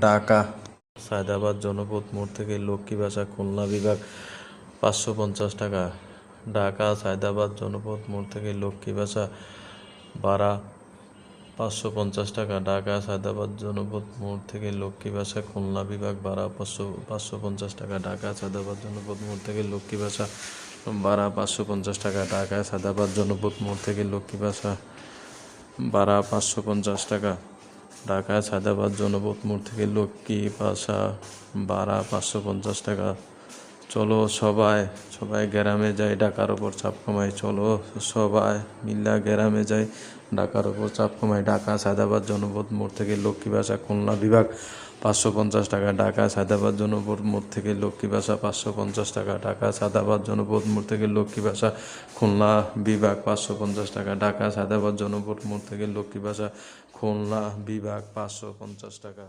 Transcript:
ঢাকা। সায়দাবাদ জনপদ মোড় থেকে লক্ষ্মী ভাষা খুলনা বিভাগ পাঁচশো পঞ্চাশ টাকা। ঢাকা, সায়দাবাদ জনপদ মোড় থেকে লক্ষ্মী ভাষা ভাড়া পাঁচশো পঞ্চাশ টাকা। ঢাকা, সায়দাবাদ জনপদ মোড় থেকে লক্ষ্মী ভাষা খুলনা বিভাগ ভাড়া পাঁচশো পাঁচশো পঞ্চাশ টাকা। ঢাকা, সায়দাবাদ জনপদ মোড় থেকে লক্ষ্মী ভাষা ভাড়া পাঁচশো পঞ্চাশ টাকা। ঢাকা, সায়দাবাদ জনপদ মোড় থেকে লক্ষ্মী ভাষা ভাড়া পাঁচশো পঞ্চাশ টাকা। ঢাকা সায়দাবাদ জনপথ মোড় থেকে লক্ষ্মী পাশা ভাড়া পাঁচশো পঞ্চাশ টাকা। চলো সবাই সবাই গ্রামে যাই, ঢাকার ওপর চাপ কমাই, চলো সবাই মিল্লা গ্রামে যাই, ঢাকার ওপর চাপ কমাই। ঢাকা সায়দাবাদ জনপদ মোড় থেকে লক্ষ্মী ভাষা খুলনা বিভাগ পাঁচশো পঞ্চাশ টাকা। ঢাকা সায়দাবাদ জনপদ মোড় থেকে লক্ষ্মী ভাষা পাঁচশো পঞ্চাশ টাকা। ঢাকা সায়দাবাদ জনপদ মোড় থেকে লক্ষ্মী ভাষা খুলনা বিভাগ পাঁচশো পঞ্চাশ টাকা। ঢাকা সায়দাবাদ জনপদ মোড় থেকে লক্ষ্মী ভাষা খুলনা বিভাগ পাঁচশো পঞ্চাশ টাকা।